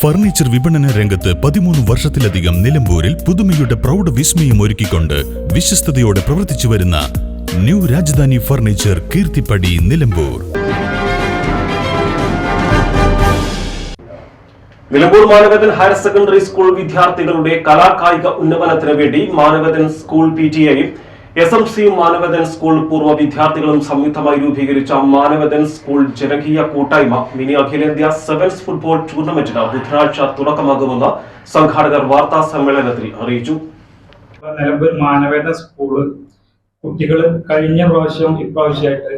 Furniture വിപണന രംഗത്ത് പതിമൂന്ന് വർഷത്തിലധികം നിലമ്പൂരിൽ പുതുമയുടെ പ്രൗഢ വിസ്മയം ഒരുക്കിക്കൊണ്ട് വിശ്വസ്തയോടെ പ്രവർത്തിച്ചു വരുന്ന new Rajdhani furniture Keerthippadi Nilambur. Nilambur Manavedan higher secondary school വിദ്യാർത്ഥികളുടെ കലാകായിക ഉന്നമനത്തിന് വേണ്ടി മാനവതൻ സ്കൂൾ പി ടി എയും S M C Manavedan school പൂർവ വിദ്യാർത്ഥികളും സംയുക്തമായി രൂപീകരിച്ച മാനവദൻ സ്കൂൾ ജനകീയ കൂട്ടായ്മ മിനി അഖിലേന്ത്യാ സെവൻസ് ഫുട്ബോൾ ടൂർണമെന്റിന് ബുധനാഴ്ച തുടക്കമാകുമെന്ന് സംഘാടകർ വാർത്താ സമ്മേളനത്തിൽ അറിയിച്ചു. നിലമ്പൂർ മാനവേദ സ്കൂൾ കുട്ടികൾ കഴിഞ്ഞ പ്രാവശ്യം ഇപ്രാവശ്യമായിട്ട്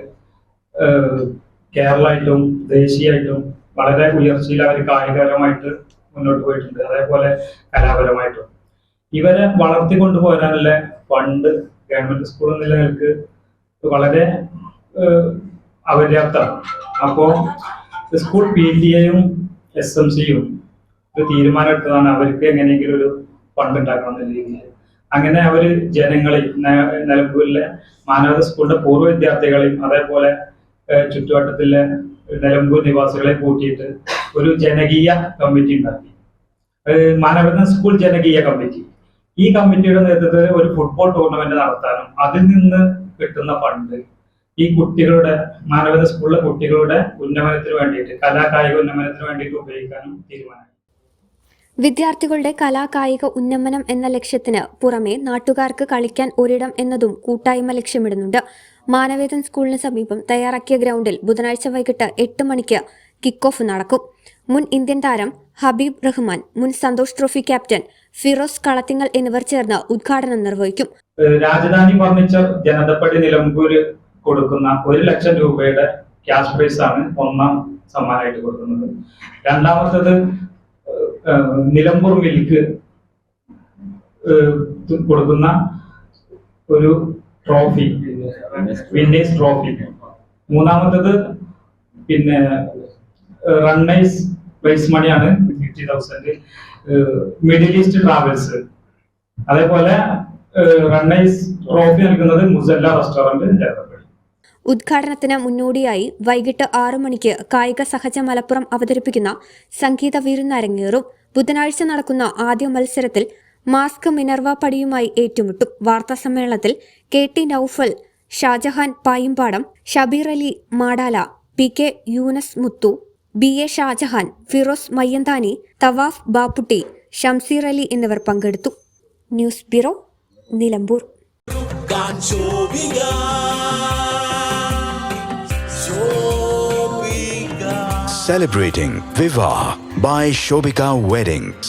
കേരളമായിട്ടും ദേശീയമായിട്ടും വളരെ ഉയർച്ചയിൽ അവർ കായികപരമായിട്ട് മുന്നോട്ട് പോയിട്ടുണ്ട്. അതേപോലെ കലാപരമായിട്ടും. ഇവരെ വളർത്തിക്കൊണ്ടുപോരാനുള്ള ഫണ്ട് ഗവൺമെന്റ് സ്കൂൾ എന്നുള്ള വളരെ അപര്യാപ്തമാണ്. അപ്പോ സ്കൂൾ പി ടി എയും എസ് എം സിയും ഒരു തീരുമാനം എടുത്തതാണ് അവർക്ക് എങ്ങനെയെങ്കിലും ഒരു ഫണ്ട് ഉണ്ടാക്കണം എന്ന രീതിയിൽ. അങ്ങനെ അവർ ജനങ്ങളെയും ന- നിലമ്പൂരിലെ മാനവ സ്കൂളിന്റെ പൂർവ വിദ്യാർത്ഥികളെയും അതേപോലെ ചുറ്റുവട്ടത്തിലെ നിലമ്പൂർ നിവാസികളെ കൂട്ടിയിട്ട് ഒരു ജനകീയ കമ്മിറ്റി ഉണ്ടാക്കി. ഏഹ്, മാനവരത്ന സ്കൂൾ ജനകീയ കമ്മിറ്റി. ഈ കമ്മിറ്റിയുടെ നേതൃത്വത്തിൽ ഒരു ഫുട്ബോൾ ടൂർണമെന്റ് നടത്താനും അതിൽ നിന്ന് കിട്ടുന്ന ഫണ്ട് ഈ കുട്ടികളുടെ മാനവത സ്കൂളിലെ കുട്ടികളുടെ ഉന്നമനത്തിന് വേണ്ടിയിട്ട് കലാകായിക ഉന്നമനത്തിന് വേണ്ടിയിട്ട് ഉപയോഗിക്കാനും തീരുമാനമായി. വിദ്യാർത്ഥികളുടെ കലാകായിക ഉന്നമനം എന്ന ലക്ഷ്യത്തിന് പുറമെ നാട്ടുകാർക്ക് കളിക്കാൻ ഒരിടം എന്നതും കൂട്ടായ്മ ലക്ഷ്യമിടുന്നുണ്ട്. മാനവേദൻ സ്കൂളിന് സമീപം തയ്യാറാക്കിയ ഗ്രൗണ്ടിൽ ബുധനാഴ്ച വൈകിട്ട് എട്ട് മണിക്ക് കിക്ക് ഓഫ് നടക്കും. മുൻ ഇന്ത്യൻ താരം ഹബീബ് റഹ്മാൻ മുൻ സന്തോഷ് ട്രോഫി ക്യാപ്റ്റൻ ഫിറോസ് കളത്തിങ്ങൽ എന്നിവർ ചേർന്ന് ഉദ്ഘാടനം നിർവഹിക്കും. രാജധാനി ഫർണിച്ചർ ജനതപ്പടി നിലമ്പൂര് കൊടുക്കുന്ന ഒരു ലക്ഷം രൂപയുടെ ക്യാഷ് പ്രൈസ് ആണ് ഒന്നാം സമ്മാനമായിട്ട് കൊടുക്കുന്നത്. രണ്ടാമത്തത് നിലമ്പൂർ മിൽക്ക് കൊടുക്കുന്ന ഒരു ട്രോഫി വിന്നേഴ്സ് ട്രോഫി മൂന്നാമത്തത് പിന്നെ റണ്ണേഴ്സ് പ്രൈസ് മണിയാണ് fifty thousand middle east travels അതേപോലെ റണ്ണേഴ്സ് ട്രോഫി നൽകുന്നത് മുസല്ല റെസ്റ്റോറന്റ് ചേർത്തപ്പള്ളി ഉദ്ഘാടനത്തിന് മുന്നോടിയായി വൈകിട്ട് ആറു മണിക്ക് കായിക സഹജ മലപ്പുറം അവതരിപ്പിക്കുന്ന സംഗീത വീരുന്നരങ്ങേറും ബുധനാഴ്ച നടക്കുന്ന ആദ്യ മത്സരത്തിൽ മാസ്ക് മിനർവ പടിയുമായി ഏറ്റുമുട്ടും. വാർത്താ സമ്മേളനത്തിൽ K T Naufal Shajahan Payimbadam Shabeer Ali Madala P K Yoonus Muthu B A Shajahan Firoz Mayyanthani Thawaf Bapputty Shamseer Ali എന്നിവർ പങ്കെടുത്തു news bureau Nilambur Celebrating Viva by Shobika Weddings.